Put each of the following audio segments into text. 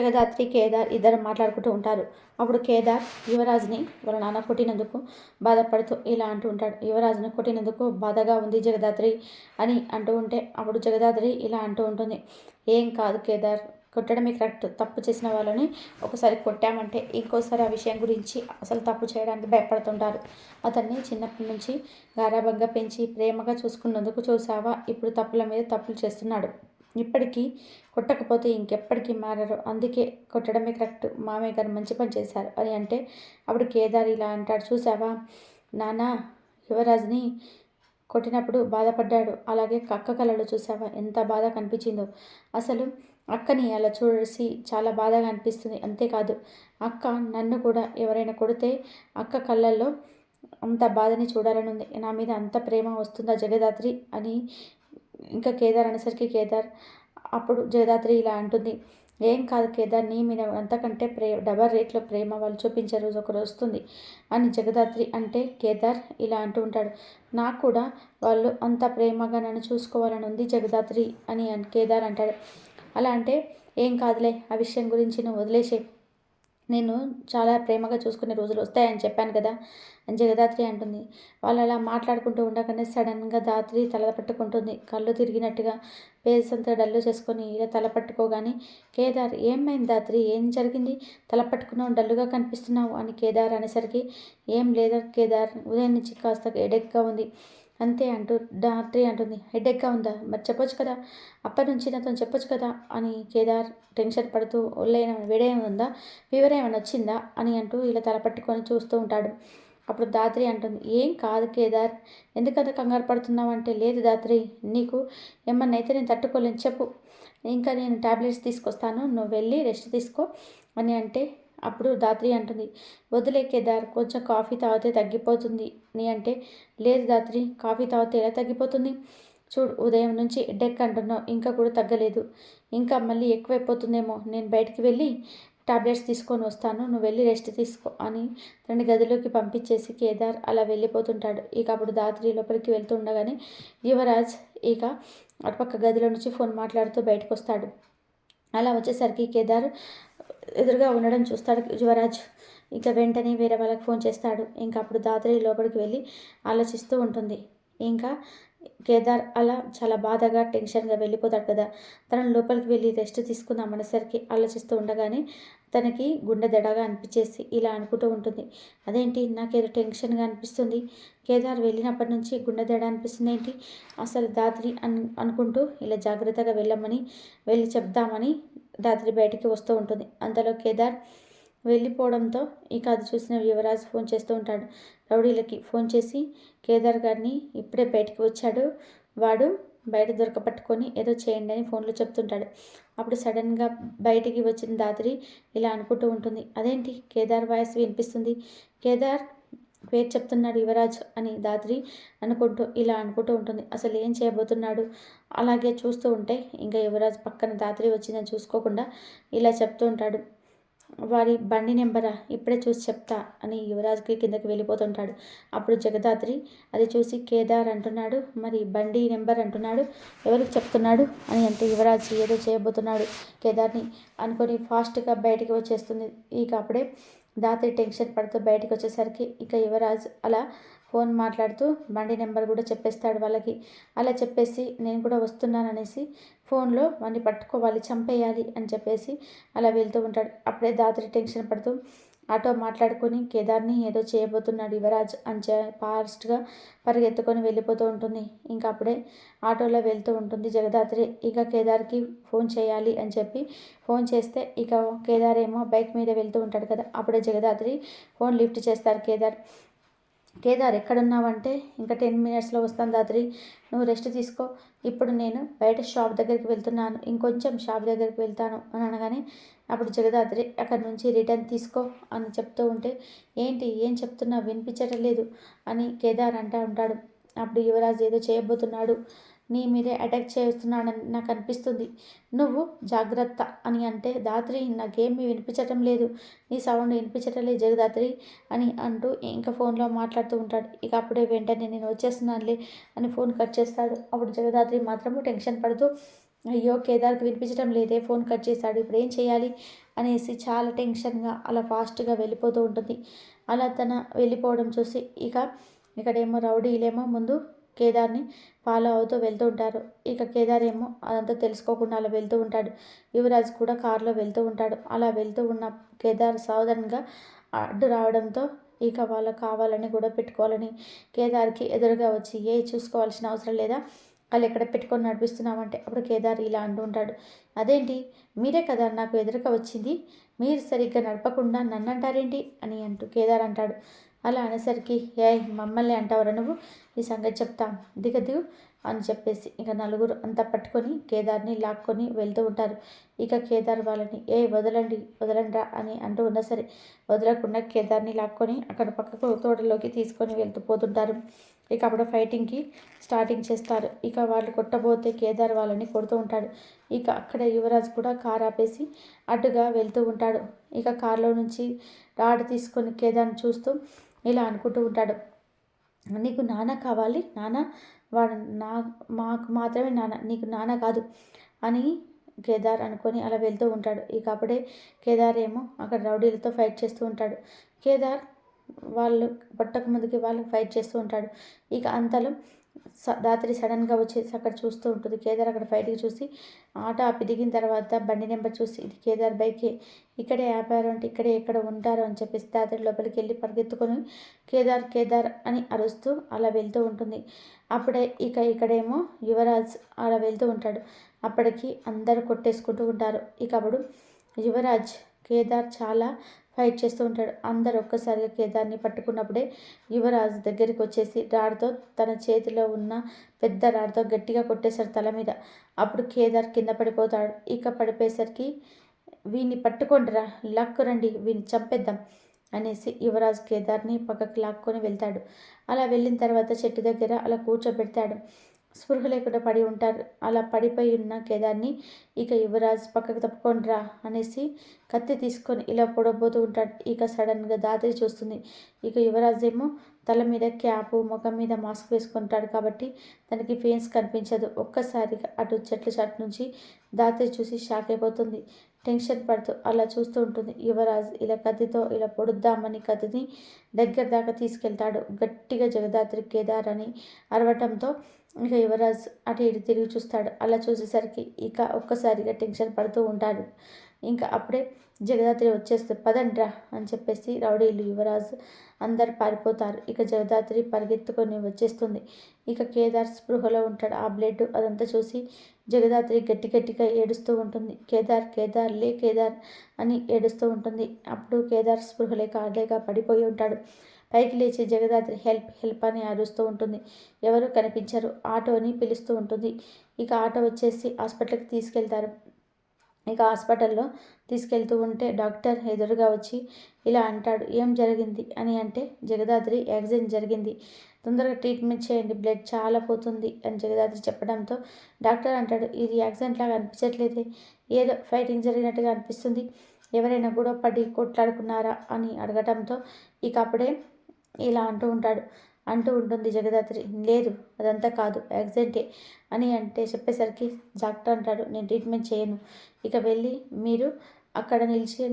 జగదాత్రి కేదార్ ఇద్దరు మాట్లాడుకుంటూ ఉంటారు. అప్పుడు కేదార్ యువరాజ్ని వాళ్ళ నాన్న కొట్టినందుకు బాధపడుతూ ఇలా అంటూ ఉంటాడు. యువరాజ్ని కొట్టినందుకు బాధగా ఉంది జగదాత్రి అని అంటూ ఉంటే అప్పుడు జగదాత్రి ఇలా అంటూ ఉంటుంది. ఏం కాదు కేదార్ కొట్టడమే కరెక్ట్. తప్పు చేసిన వాళ్ళని ఒకసారి కొట్టామంటే ఇంకోసారి ఆ విషయం గురించి అసలు తప్పు చేయడానికి భయపడుతుంటారు. అతన్ని చిన్నప్పటి నుంచి గారాబంగా పెంచి ప్రేమగా చూసుకున్నందుకు చూసావా? ఇప్పుడు తప్పుల మీద తప్పులు చేస్తున్నాడు. ఇప్పటికీ కొట్టకపోతే ఇంకెప్పటికీ మారరు. అందుకే కొట్టడమే కరెక్ట్. మామయ్య గారు మంచి పని చేశారు. అని అంటే అప్పుడు కేదార్ ఇలా అంటాడు. చూసావా నాన్న యువరాజ్ని కొట్టినప్పుడు బాధపడ్డాడు. అలాగే కక్క కళలో చూసావా ఎంత బాధ కనిపించిందో. అసలు అక్కని అలా చూసి చాలా బాధగా అనిపిస్తుంది. అంతేకాదు అక్క నన్ను కూడా ఎవరైనా కొడితే అక్క కళ్ళల్లో అంత బాధని చూడాలని ఉంది నా మీద అంత ప్రేమ వస్తుందా జగదాత్రి? అని ఇంకా కేదార్ అనేసరికి కేదార్ అప్పుడు జగదాత్రి ఇలా అంటుంది ఏం కాదు కేదార్ నీ మీద అంతకంటే ప్రే డబల్ రేట్లో ప్రేమ వాళ్ళు చూపించే రోజు ఒకరు వస్తుంది అని జగదాత్రి అంటే కేదార్ ఇలా అంటూ ఉంటాడు నాకు కూడా వాళ్ళు అంత ప్రేమగా నన్ను చూసుకోవాలని ఉంది జగదాత్రి అని కేదార్ అంటాడు. అలా అంటే ఏం కాదులే ఆ విషయం గురించి నువ్వు వదిలేసే నేను చాలా ప్రేమగా చూసుకునే రోజులు వస్తాయని చెప్పాను కదా. అని జగదాత్రి అంటుంది. వాళ్ళు అలా మాట్లాడుకుంటూ ఉండగానే సడన్గా దాత్రి తల పట్టుకుంటుంది. కళ్ళు తిరిగినట్టుగా పేస్ అంతా డల్లు చేసుకొని ఇలా తల పట్టుకోగానే కేదార్ ఏమైంది దాత్రి? ఏం జరిగింది? తల పట్టుకున్నావు డల్లుగా కనిపిస్తున్నావు అని కేదార్ అనేసరికి ఏం లేదా కేదార్? ఉదయం నుంచి కాస్త ఎడెక్గా ఉంది. అంతే అంటూ డాక్టరీ అంటుంది. హెడేక్గా ఉందా? మరి చెప్పొచ్చు కదా? అప్పటి నుంచి నాతో చెప్పొచ్చు కదా? అని కేదార్ టెన్షన్ పడుతూ ఒళ్ళైన వేడేమైనా ఉందా? ఫీవర్ ఏమైనా వచ్చిందా? అని అంటూ ఇలా తల పట్టుకొని చూస్తూ ఉంటాడు. అప్పుడు దాత్రి అంటుంది ఏం కాదు కేదార్. ఎందుకంత కంగారు పడుతున్నావు అంటే లేదు దాత్రి. నీకు ఏమన్నా అయితే నేను తట్టుకోలేను. చెప్పు. ఇంకా నేను ట్యాబ్లెట్స్ తీసుకొస్తాను. నువ్వు వెళ్ళి రెస్ట్ తీసుకో అని అంటే అప్పుడు దాత్రి అంటుంది వదిలే కేదార్ కొంచెం కాఫీ తాగితే తగ్గిపోతుంది. నీ అంటే లేదు దాత్రి కాఫీ తాగితే ఎలా తగ్గిపోతుంది? చూడు ఉదయం నుంచి డెక్ అంటున్నావు ఇంకా కూడా తగ్గలేదు. ఇంకా మళ్ళీ ఎక్కువైపోతుందేమో నేను బయటికి వెళ్ళి టాబ్లెట్స్ తీసుకొని వస్తాను నువ్వు వెళ్ళి రెస్ట్ తీసుకో అని తనని గదిలోకి పంపించేసి కేదార్ అలా వెళ్ళిపోతుంటాడు. ఇక అప్పుడు దాత్రి లోపలికి వెళ్తుండగానే యువరాజ్ ఇక అటుపక్క గదిలో నుంచి ఫోన్ మాట్లాడుతూ బయటకు వస్తాడు అలా వచ్చేసరికి కేదార్ ఎదురుగా ఉండడం చూస్తాడు యువరాజ్. ఇక వెంటనే వేరే వాళ్ళకి ఫోన్ చేస్తాడు. ఇంకా అప్పుడు దాత్రి లోపలికి వెళ్ళి ఆలోచిస్తూ ఉంటుంది. ఇంకా కేదార్ అలా చాలా బాధగా టెన్షన్గా వెళ్ళిపోతాడు కదా. తన లోపలికి వెళ్ళి రెస్ట్ తీసుకుందాం అనేసరికి ఆలోచిస్తూ ఉండగానే తనకి గుండె దడగా అనిపించేసి ఇలా అనుకుంటూ ఉంటుంది. అదేంటి? నాకేదో టెన్షన్గా అనిపిస్తుంది. కేదార్ వెళ్ళినప్పటి నుంచి గుండె దడ అనిపిస్తుంది ఏంటి? అసలు దాత్రి అన్ అనుకుంటూ ఇలా జాగ్రత్తగా వెళ్ళమని వెళ్ళి చెప్దామని దాత్రి బయటికి వస్తూ ఉంటుంది. అంతలో కేదార్ వెళ్ళిపోవడంతో ఇక అది చూసిన యువరాజ్ ఫోన్ చేస్తూ ఉంటాడు. రౌడీలకి ఫోన్ చేసి కేదార్ గారిని ఇప్పుడే బయటకు వచ్చాడు. వాడు బయట దొరకపట్టుకొని ఏదో చేయండి అని ఫోన్లో చెప్తుంటాడు. అప్పుడు సడన్గా బయటికి వచ్చిన దాత్రి ఇలా అనుకుంటూ ఉంటుంది. అదేంటి? కేదార్ వాయిస్ వినిపిస్తుంది. కేదార్ పేరు చెప్తున్నాడు యువరాజ్ అని దాత్రి అనుకుంటూ ఇలా అనుకుంటూ ఉంటుంది. అసలు ఏం చేయబోతున్నాడు? అలాగే చూస్తూ ఉంటే ఇంకా యువరాజ్ పక్కన దాత్రి వచ్చిందని చూసుకోకుండా ఇలా చెప్తూ ఉంటాడు. వారి బండి నెంబరా ఇప్పుడే చూసి చెప్తా అని యువరాజ్కి కిందకి వెళ్ళిపోతుంటాడు. అప్పుడు జగదాత్రి అది చూసి కేదార్ అంటున్నాడు మరి బండి నెంబర్ అంటున్నాడు ఎవరికి చెప్తున్నాడు అని అంటే యువరాజ్ ఏదో చేయబోతున్నాడు కేదార్ని అనుకొని ఫాస్ట్గా బయటికి వచ్చేస్తుంది. ఇక అప్పుడే దాత్రి టెన్షన్ పడుతూ బయటకు వచ్చేసరికి ఇక యువరాజ్ అలా ఫోన్ మాట్లాడుతూ బండి నెంబర్ కూడా చెప్పేస్తాడు వాళ్ళకి. అలా చెప్పేసి నేను కూడా వస్తున్నాననేసి ఫోన్లో వాడిని పట్టుకోవాలి చంపేయాలి అని చెప్పేసి అలా వెళ్తూ ఉంటాడు. అప్పుడే దాత్రి టెన్షన్ పడుతూ ఆటో మాట్లాడుకొని కేదార్ని ఏదో చేయబోతున్నాడు యువరాజ్ అని చే ఫాస్ట్గా పరిగెత్తుకొని వెళ్ళిపోతూ ఉంటుంది. ఇంకా అప్పుడే ఆటోలో వెళ్తూ ఉంటుంది జగదాత్రి. ఇక కేదార్కి ఫోన్ చేయాలి అని చెప్పి ఫోన్ చేస్తే ఇక కేదార్ ఏమో బైక్ మీద వెళ్తూ ఉంటాడు కదా. అప్పుడే జగదాత్రి ఫోన్ లిఫ్ట్ చేస్తారు కేదార్. కేదార్ ఎక్కడున్నావంటే? ఇంకా టెన్ మినిట్స్లో వస్తాను దాత్రి నువ్వు రెస్ట్ తీసుకో. ఇప్పుడు నేను బయట షాప్ దగ్గరికి వెళ్తున్నాను. ఇంకొంచెం షాప్ దగ్గరికి వెళ్తాను అని అనగానే అప్పుడు జగదాత్రి అక్కడి నుంచి రిటర్న్ తీసుకో అని చెప్తూ ఉంటే ఏంటి? ఏం చెప్తున్నా వినిపించటం లేదు అని కేదార్ అంటూ ఉంటాడు. అప్పుడు యువరాజ్ ఏదో చేయబోతున్నాడు. నీ మీదే అటాక్ చేస్తున్నాడని నాకు అనిపిస్తుంది. నువ్వు జాగ్రత్త అని అంటే దాత్రి నాకేమీ వినిపించటం లేదు. నీ సౌండ్ వినిపించటం లేదు జగదాత్రి అని అంటూ ఇంకా ఫోన్లో మాట్లాడుతూ ఉంటాడు. ఇక అప్పుడే వెంటనే నేను వచ్చేస్తున్నానులే అని ఫోన్ కట్ చేస్తాడు. అప్పుడు జగదాత్రి మాత్రము టెన్షన్ పడుతూ అయ్యో కేదార్కి వినిపించడం లేదే ఫోన్ కట్ చేశాడు. ఇప్పుడు ఏం చేయాలి? అనేసి చాలా టెన్షన్గా అలా ఫాస్ట్గా వెళ్ళిపోతూ ఉంటుంది. అలా తన వెళ్ళిపోవడం చూసి ఇక ఇక్కడేమో రౌడీలేమో ముందు కేదార్ని ఫాలో అవుతూ వెళ్తూ ఉంటారు. ఇక కేదార్ ఏమో అదంతా తెలుసుకోకుండా అలా వెళ్తూ ఉంటాడు. యువరాజ్ కూడా కారులో వెళ్తూ ఉంటాడు. అలా వెళ్తూ ఉన్న కేదార్ సావధానంగా అడ్డు రావడంతో ఇక వాళ్ళకు కావాలని కూడా పెట్టుకోవాలని కేదార్కి ఎదురుగా వచ్చి ఏ చూసుకోవాల్సిన అవసరం లేదా? వాళ్ళు ఎక్కడ పెట్టుకొని నడిపిస్తున్నామంటే అప్పుడు కేదార్ ఇలా అంటూ ఉంటాడు. అదేంటి? మీరే కదా నాకు ఎదురుగా వచ్చింది. మీరు సరిగ్గా నడపకుండా నన్ను అంటారేంటి అని అంటూ కేదార్ అంటాడు. అలా అనేసరికి ఏ మమ్మల్ని అంటావరా నువ్వు? ఈ సంగతి చెప్తా. దిగ దిగు అని చెప్పేసి ఇక నలుగురు అంతా పట్టుకొని కేదార్ని లాక్కొని వెళ్తూ ఉంటారు. ఇక కేదార్ వాళ్ళని ఏ వదలండి వదలండ్రా అని అంటూ ఉన్నా సరే వదలకుండా కేదార్ని లాక్కొని అక్కడ పక్కకు తోటలోకి తీసుకొని వెళ్తూ పోతుంటారు. ఇక అప్పుడు ఫైటింగ్కి స్టార్టింగ్ చేస్తారు. ఇక వాళ్ళు కొట్టబోతే కేదార్ వాళ్ళని కొడుతూ ఉంటాడు. ఇక అక్కడ యువరాజ్ కూడా కార్ ఆపేసి అటుగా వెళ్తూ ఉంటాడు. ఇక కారులో నుంచి రాడ్ తీసుకొని కేదార్ని చూస్తూ ఇలా అనుకుంటూ ఉంటాడు. నీకు నాన్న కావాలి నాన్న వాడు నా మాకు మాత్రమే నాన్న నీకు నాన్న కాదు అని కేదార్ అనుకొని అలా వెళ్తూ ఉంటాడు. ఇక అప్పుడే కేదార్ ఏమో అక్కడ రౌడీలతో ఫైట్ చేస్తూ ఉంటాడు. కేదార్ వాళ్ళు పట్టక ముందుకి వాళ్ళు ఫైట్ చేస్తూ ఉంటాడు. ఇక అంతలో రాత్రి సడన్గా వచ్చేసి అక్కడ చూస్తూ ఉంటుంది. కేదార్ అక్కడ బయటికి చూసి ఆటో ఆపి దిగిన తర్వాత బండి నెంబర్ చూసి ఇది కేదార్ బైకే ఇక్కడే ఆపారు అంటే ఇక్కడే ఎక్కడ ఉంటారు అని చెప్పేసి దాతడి లోపలికి వెళ్ళి పరిగెత్తుకొని కేదార్ కేదార్ అని అరుస్తూ అలా వెళ్తూ ఉంటుంది. అప్పుడే ఇక ఇక్కడేమో యువరాజ్ అలా వెళ్తూ ఉంటాడు. అప్పటికి అందరు కొట్టేసుకుంటూ ఉంటారు. ఇక అప్పుడు యువరాజ్ కేదార్ చాలా ఫైట్ చేస్తూ ఉంటాడు. అందరు ఒక్కసారిగా కేదార్ని పట్టుకున్నప్పుడే యువరాజు దగ్గరికి వచ్చేసి రాడ్తో తన చేతిలో ఉన్న పెద్ద రాడ్తో గట్టిగా కొట్టేశాడు తల మీద. అప్పుడు కేదార్ కింద పడిపోతాడు. ఇక పడిపోయేసరికి వీడిని పట్టుకోండిరా లక్కు రండి వీని చంపేద్దాం అనేసి యువరాజ్ కేదార్ని పక్కకి లాక్కొని వెళ్తాడు. అలా వెళ్ళిన తర్వాత చెట్టు దగ్గర అలా కూర్చోబెడతాడు. స్పృహ లేకుండా పడి ఉంటారు. అలా పడిపోయి ఉన్న కేదార్ని ఇక యువరాజ్ పక్కకు తప్పుకొనిరా అనేసి కత్తి తీసుకొని ఇలా పొడబోతూ ఉంటాడు. ఇక సడన్గా దాత్రి చూస్తుంది. ఇక యువరాజ్ ఏమో తల మీద క్యాపు ముఖం మీద మాస్క్ వేసుకుంటాడు కాబట్టి తనకి ఫేన్స్ కనిపించదు. ఒక్కసారిగా అటు చెట్ల చాటు నుంచి దాత్రి చూసి షాక్ అయిపోతుంది. టెన్షన్ పడుతూ అలా చూస్తూ ఉంటుంది. యువరాజ్ ఇలా కత్తితో ఇలా పొడుద్దామని కత్తిని దగ్గర దాకా తీసుకెళ్తాడు. గట్టిగా జగదాత్రి కేదార్ అని అరవటంతో ఇక యువరాజ్ అటు ఇటు తిరిగి చూస్తాడు. అలా చూసేసరికి ఇక ఒక్కసారిగా టెన్షన్ పడుతూ ఉంటాడు. ఇంకా అప్పుడే జగదాత్రి వచ్చేస్తే పదండ్రా అని చెప్పేసి రౌడీలు యువరాజ్ అందరు పారిపోతారు. ఇక జగదాత్రి పరిగెత్తుకొని వచ్చేస్తుంది. ఇక కేదార్ స్పృహలో ఉంటాడు. ఆ బ్లడ్ అదంతా చూసి జగదాత్రి గట్టి గట్టిగా ఏడుస్తూ ఉంటుంది. కేదార్ కేదార్ లే కేదార్ అని ఏడుస్తూ ఉంటుంది. అప్పుడు కేదార్ స్పృహ లేక పడిపోయి ఉంటాడు. పైకి లేచి జగదాత్రి హెల్ప్ హెల్ప్ అని అరుస్తూ ఉంటుంది. ఎవరు కనిపించరు. ఆటోని పిలుస్తూ ఉంటుంది. ఇక ఆటో వచ్చేసి హాస్పిటల్కి తీసుకెళ్తారు. ఇక హాస్పిటల్లో తీసుకెళ్తూ ఉంటే డాక్టర్ ఎదురుగా వచ్చి ఇలా అంటాడు ఏం జరిగింది? అని అంటే జగదాద్రి యాక్సిడెంట్ జరిగింది. తొందరగా ట్రీట్మెంట్ చేయండి. బ్లడ్ చాలా పోతుంది. అని జగదాద్రి చెప్పడంతో డాక్టర్ అంటాడు ఇది యాక్సిడెంట్ లాగా అనిపించట్లేదు. ఏదో ఫైటింగ్ జరిగినట్టుగా అనిపిస్తుంది. ఎవరైనా కూడా పడి కొట్లాడుకున్నారా? అని అడగటంతో ఇక అప్పుడే ఇలా అంటూ ఉంటాడు. అంటూ ఉంటుంది జగదాత్రి. లేదు అదంతా కాదు. యాక్సిడెంటే అని అంటే చెప్పేసరికి డాక్టర్ అంటాడు నేను ట్రీట్మెంట్ చేయను. ఇక వెళ్ళి మీరు అక్కడ నిలిచి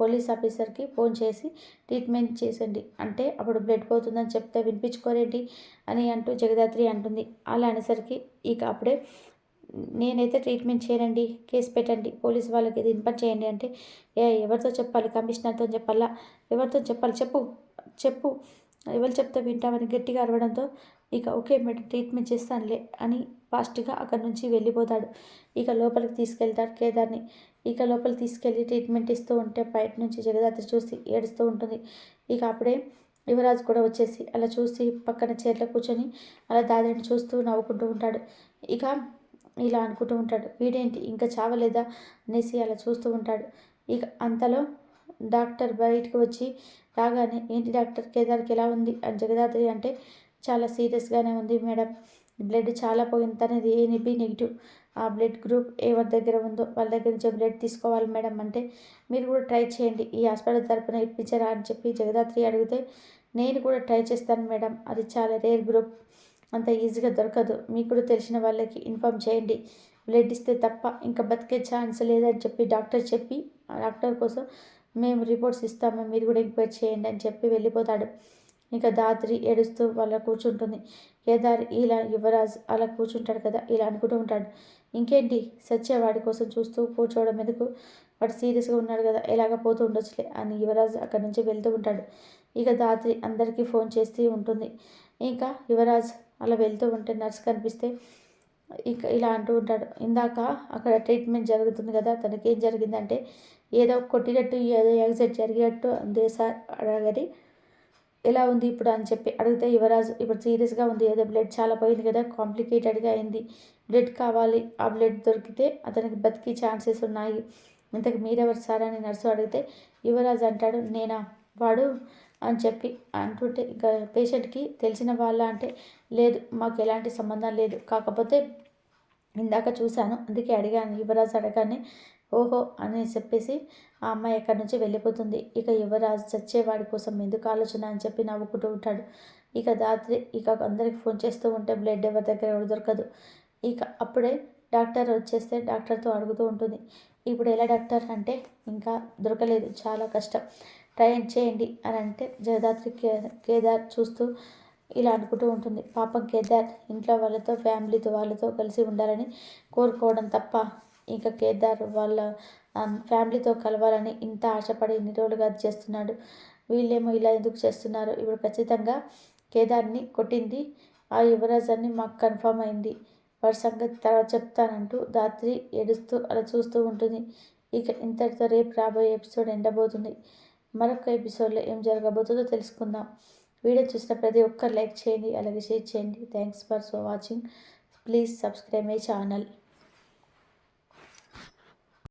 పోలీస్ ఆఫీసర్కి ఫోన్ చేసి ట్రీట్మెంట్ చేసండి. అంటే అప్పుడు బ్లడ్ పోతుందని చెప్తే వినిపించుకోరేంటి? అని అంటూ జగదాత్రి అంటుంది. అలా అనేసరికి ఇక అప్పుడే నేనైతే ట్రీట్మెంట్ చేయనండి. కేసు పెట్టండి. పోలీస్ వాళ్ళకి ఇది ఇన్ఫార్మ్ చేయండి. అంటే ఏ ఎవరితో చెప్పాలి? కమిషనర్తో చెప్పాలా? ఎవరితో చెప్పాలి? చెప్పు. చెప్పు. ఎవరు చెప్తే వింటామని గట్టిగా అరవడంతో ఇక ఓకే మేడం ట్రీట్మెంట్ చేస్తానులే అని ఫాస్ట్గా అక్కడి నుంచి వెళ్ళిపోతాడు. ఇక లోపలికి తీసుకెళ్తాడు కేదార్ని. ఇక లోపలికి తీసుకెళ్ళి ట్రీట్మెంట్ ఇస్తూ ఉంటే బయట నుంచి జగదాత్రి చూసి ఏడుస్తూ ఉంటుంది. ఇక అప్పుడే యువరాజు కూడా వచ్చేసి అలా చూసి పక్కన చీరలో కూర్చొని అలా దాదాని చూస్తూ నవ్వుకుంటూ ఉంటాడు. ఇక ఇలా అనుకుంటూ ఉంటాడు. వీడేంటి? ఇంకా చావలేదా? అనేసి అలా చూస్తూ ఉంటాడు. ఇక అంతలో డాక్టర్ బయటకు వచ్చి రాగానే ఏంటి డాక్టర్ కేదార్కి ఎలా ఉంది? అని జగదాత్రి అంటే చాలా సీరియస్గానే ఉంది మేడం. బ్లడ్ చాలా పోయింది. తనది ఏనిబి నెగిటివ్. ఆ బ్లడ్ గ్రూప్ ఎవరి దగ్గర ఉందో వాళ్ళ దగ్గర నుంచి బ్లడ్ తీసుకోవాలి మేడం అంటే మీరు కూడా ట్రై చేయండి. ఈ హాస్పిటల్ తరపున ఇప్పించరా అని చెప్పి జగదాత్రి అడిగితే నేను కూడా ట్రై చేస్తాను మేడం. అది చాలా రేర్ గ్రూప్. అంత ఈజీగా దొరకదు. మీకు కూడా తెలిసిన వాళ్ళకి ఇన్ఫామ్ చేయండి. బ్లడ్ ఇస్తే తప్ప ఇంకా బతికే ఛాన్స్ లేదని చెప్పి డాక్టర్ చెప్పి డాక్టర్ కోసం మేము రిపోర్ట్స్ ఇస్తాము మీరు కూడా ఎంక్వైరీ చేయండి అని చెప్పి వెళ్ళిపోతాడు. ఇక దాత్రి ఏడుస్తూ వాళ్ళ కూర్చుంటుంది. కేదార్ ఇలా యువరాజ్ అలా కూర్చుంటాడు కదా ఇలా అనుకుంటూ ఉంటాడు. ఇంకేంటి? సత్యవాడి కోసం చూస్తూ కూర్చోవడం ఎందుకు? వాడు సీరియస్గా ఉన్నాడు కదా ఎలాగ పోతూ ఉండొచ్చులే అని యువరాజ్ అక్కడి నుంచి వెళ్తూ ఉంటాడు. ఇక దాత్రి అందరికీ ఫోన్ చేస్తూ ఉంటుంది. ఇంకా యువరాజ్ అలా వెళ్తూ ఉంటే నర్స్ కనిపిస్తే ఇక ఇలా అంటూ ఉంటాడు. ఇందాక అక్కడ ట్రీట్మెంట్ జరుగుతుంది కదా తనకి ఏం జరిగిందంటే ఏదో కొట్టినట్టు ఏదో ఎగ్జిట్ జరిగినట్టు అందే సార్ అడగని ఎలా ఉంది ఇప్పుడు అని చెప్పి అడిగితే యువరాజు ఇప్పుడు సీరియస్గా ఉంది ఏదో బ్లడ్ చాలా పోయింది కదా కాంప్లికేటెడ్గా అయింది. బ్లడ్ కావాలి ఆ బ్లడ్ దొరికితే అతనికి బతికి ఛాన్సెస్ ఉన్నాయి. ఇంతకు మీరెవరు సార్ అని నర్సు అడిగితే యువరాజ్ అంటాడు నేనా? వాడు అని చెప్పి అంటుంటే ఇంకా పేషెంట్కి తెలిసిన వాళ్ళ అంటే లేదు మాకు ఎలాంటి సంబంధం లేదు. కాకపోతే ఇందాక చూశాను అందుకే అడిగాను యువరాజ్ అడగానే ఓహో అని చెప్పేసి ఆ అమ్మాయి ఎక్కడి నుంచి వెళ్ళిపోతుంది. ఇక యువరాజ్ చచ్చేవాడి కోసం ఎందుకు ఆలోచన అని చెప్పి నవ్వుకుంటూ ఉంటాడు. ఇక రాత్రి ఇక అందరికి ఫోన్ చేస్తూ ఉంటే బ్లడ్ ఎవరి దగ్గర ఎవరు దొరకదు. ఇక అప్పుడే డాక్టర్ వచ్చేస్తే డాక్టర్తో అడుగుతూ ఉంటుంది. ఇప్పుడు ఎలా డాక్టర్ అంటే ఇంకా దొరకలేదు చాలా కష్టం. ట్రై చేయండి అని అంటే జగదాత్రి కే కేదార్ చూస్తూ ఇలా అనుకుంటూ ఉంటుంది. పాపం కేదార్ ఇంట్లో వాళ్ళతో ఫ్యామిలీతో వాళ్ళతో కలిసి ఉండాలని కోరుకోవడం తప్ప ఇంకా కేదార్ వాళ్ళ ఫ్యామిలీతో కలవాలని ఇంత ఆశపడి ఇన్ని రోజులుగా చేస్తున్నాడు. వీళ్ళేమో ఇలా ఎందుకు చేస్తున్నారు? ఇప్పుడు ఖచ్చితంగా కేదార్ని కొట్టింది. ఆ యువరాజ్ అని మాకు కన్ఫర్మ్ అయింది. వాడి సంగతి తర్వాత చెప్తానంటూ దాత్రి ఏడుస్తూ అలా చూస్తూ ఉంటుంది. ఇక ఇంతటితో రేపు రాబోయే ఎపిసోడ్ ఎండబోతుంది. మరొక ఎపిసోడ్లో ఏం జరగబోతుందో తెలుసుకుందాం. వీడియో చూసిన ప్రతి ఒక్కరు లైక్ చేయండి అలాగే షేర్ చేయండి. Thanks for so watching. Please subscribe my channel.